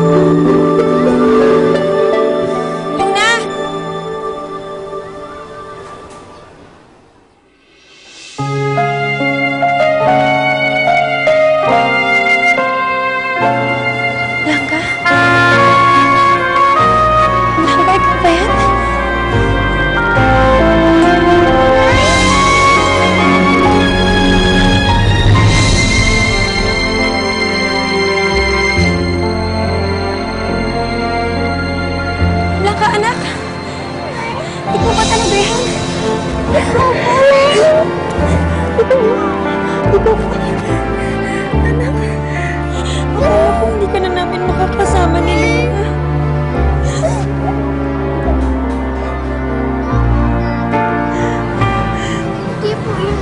Thank you. Hindi kung hindi ka na namin makakasama ni Lola. Hindi po yun.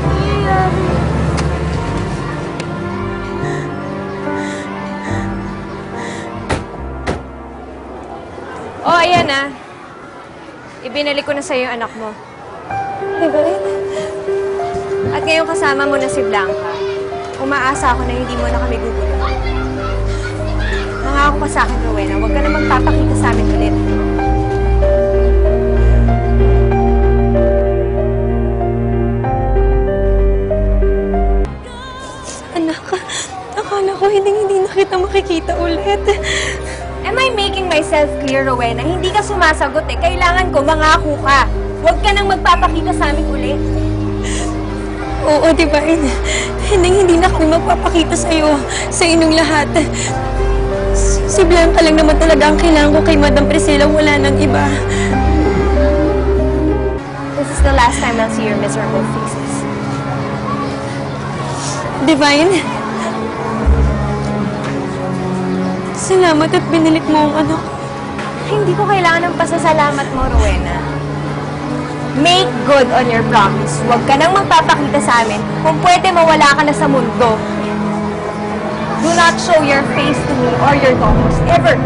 Oh, ayan ah. Ibinalik ko na sa'yo yung anak mo. Evelyn? At ngayon kasama mo na si Blanca. Umaasa ako na hindi mo na kami guguluhan. Nangako ka sa akin, Rowena. Huwag ka na magpapakita sa amin ulit. Anak, akala ko hindi hindi na kita makikita ulit. Am I making myself clear, Rowena? Hindi ka sumasagot eh. Kailangan ko, mangako ka. Huwag ka nang magpapakita sa amin ulit. Oo, Divine. Hindi hindi na kami magpapakita sa'yo, sa inyong lahat. Si Blanca lang naman talaga ang kailangan ko kay Madam Priscilla. Wala nang iba. This is the last time I'll see your miserable faces. Divine? Salamat at binalik mo ang anak ko. Hindi ko kailangan ng pasasalamat mo, Rowena. Make good on your promise. Huwag ka nang magpapakita sa amin. Kung pwede, mawala ka na sa mundo. Do not show your face to me or your daughters. Ever.